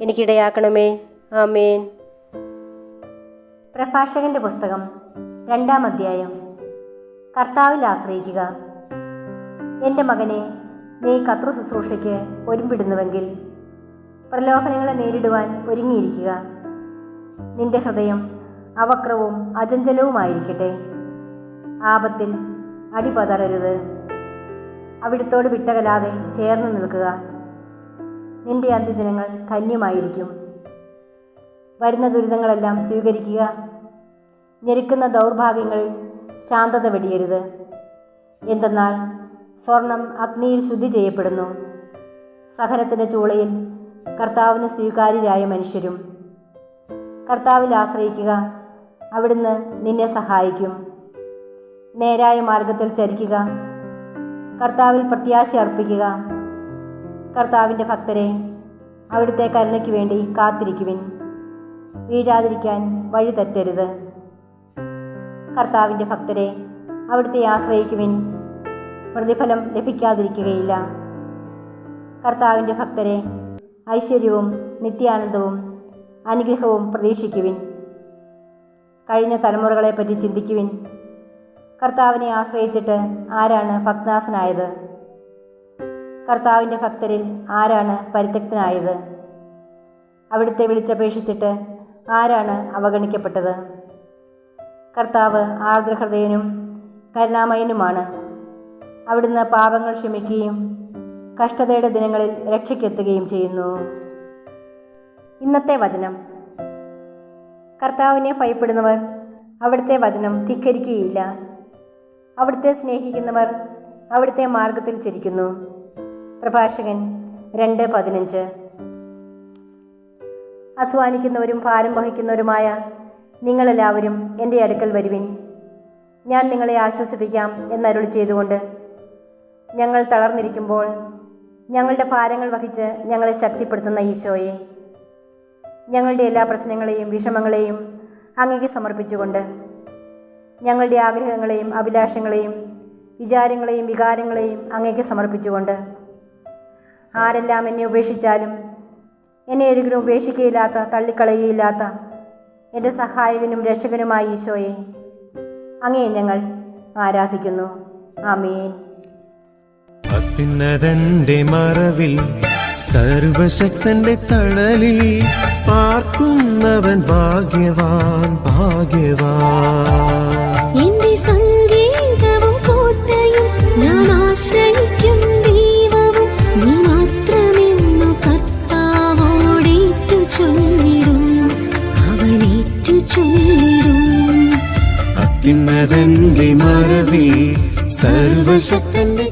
എനിക്കിടയാക്കണമേ. ആമേൻ. പ്രഭാഷകന്റെ പുസ്തകം രണ്ടാം അധ്യായം. കർത്താവിൽ ആശ്രയിക്കുക. എന്റെ മകനെ നീ കത്രു ശുശ്രൂഷയ്ക്ക് ഒരുമ്പിടുന്നുവെങ്കിൽ പ്രലോഭനങ്ങളെ നേരിടുവാൻ ഒരുങ്ങിയിരിക്കുക. നിന്റെ ഹൃദയം അവക്രവും അചഞ്ചലവുമായിരിക്കട്ടെ. ആപത്തിൽ അടിപതറരുത്. അവിടുത്തോട് വിട്ടകലാതെ ചേർന്ന് നിൽക്കുക. നിന്റെ അന്ത്യദിനങ്ങൾ ധന്യമായിരിക്കും വരുന്ന ദുരിതങ്ങളെല്ലാം സ്വീകരിക്കുക. ഞെരുക്കുന്ന ദൗർഭാഗ്യങ്ങളിൽ ശാന്തത വെടിയരുത്. എന്തെന്നാൽ സ്വർണം അഗ്നിയിൽ ശുദ്ധി ചെയ്യപ്പെടുന്നു. സഹനത്തിന്റെ ചൂളയിൽ കർത്താവിന് സ്വീകാര്യരായ മനുഷ്യരും. കർത്താവിൽ ആശ്രയിക്കുക അവിടുന്ന് നിന്നെ സഹായിക്കും. നേരായ മാർഗത്തിൽ ചരിക്കുക കർത്താവിൽ പ്രത്യാശ അർപ്പിക്കുക. കർത്താവിന്റെ ഭക്തരെ അവിടുത്തെ കരുണയ്ക്ക് വേണ്ടി കാത്തിരിക്കുവിൻ. വീഴാതിരിക്കാൻ വഴി തെറ്റരുത്. കർത്താവിന്റെ ഭക്തരെ അവിടുത്തെ ആശ്രയിക്കുവിൻ. പ്രതിഫലം ലഭിക്കാതിരിക്കുകയില്ല. കർത്താവിന്റെ ഭക്തരെ ഐശ്വര്യവും നിത്യാനന്ദവും അനുഗ്രഹവും പ്രതീക്ഷിക്കുവിൻ. കഴിഞ്ഞ തലമുറകളെപ്പറ്റി ചിന്തിക്കുവിൻ. കർത്താവിനെ ആശ്രയിച്ചിട്ട് ആരാണ് ഭക്തനാസനായത് കർത്താവിന്റെ ഭക്തരിൽ ആരാണ് പരിത്യക്തനായത്? അവിടുത്തെ വിളിച്ചപേക്ഷിച്ചിട്ട് ആരാണ് അവഗണിക്കപ്പെട്ടത്? കർത്താവ് ആർദ്രഹൃദയനും കരുണാമയനുമാണ്. അവിടുന്ന് പാപങ്ങൾ ക്ഷമിക്കുകയും കഷ്ടതയുടെ ദിനങ്ങളിൽ രക്ഷയ്ക്കെത്തുകയും ചെയ്യുന്നു. ഇന്നത്തെ വചനം. കർത്താവിനെ ഭയപ്പെടുന്നവർ അവിടുത്തെ വചനം ധിക്കരിക്കുകയില്ല. അവിടുത്തെ സ്നേഹിക്കുന്നവർ അവിടുത്തെ മാർഗത്തിൽ ചിരിക്കുന്നു. പ്രഭാഷകൻ രണ്ട് പതിനഞ്ച്. അധ്വാനിക്കുന്നവരും ഭാരം വഹിക്കുന്നവരുമായ നിങ്ങളെല്ലാവരും എന്റെ അടുക്കൽ വരുവിൻ. ഞാൻ നിങ്ങളെ ആശ്വസിപ്പിക്കാം എന്നരുളി ചെയ്തുകൊണ്ട് ഞങ്ങൾ തളർന്നിരിക്കുമ്പോൾ ഞങ്ങളുടെ ഭാരങ്ങൾ വഹിച്ച് ഞങ്ങളെ ശക്തിപ്പെടുത്തുന്ന ഈശോയെ ഞങ്ങളുടെ എല്ലാ പ്രശ്നങ്ങളെയും വിഷമങ്ങളെയും അങ്ങേക്ക് സമർപ്പിച്ചുകൊണ്ട് ഞങ്ങളുടെ ആഗ്രഹങ്ങളെയും അഭിലാഷങ്ങളെയും വിചാരങ്ങളെയും വികാരങ്ങളെയും അങ്ങേക്ക് സമർപ്പിച്ചുകൊണ്ട് ആരെല്ലാം എന്നെ ഉപേക്ഷിച്ചാലും? എന്നെ ഒരിക്കലും ഉപേക്ഷിക്കുകയില്ലാത്ത തള്ളിക്കളയുകയില്ലാത്ത എന്റെ സഹായകനും രക്ഷകനുമായ ഈശോയെ. അങ്ങേ ഞങ്ങൾ ആരാധിക്കുന്നു. ആമീൻ. അത്യുന്നതന്റെ മറവിൽ സർവശക്തന്റെ തണലിൽ പാർക്കുന്നവൻ ഭാഗ്യവാൻ ഭാഗ്യവാൻ. എന്റെ സംഗീതവും കോട്ടയും ഞാൻ ആശ്രയിക്കും അവനേറ്റു ചൊല്ലിടും അത്യുന്നതന്റെ മറവിൽ സർവശക്തന്റെ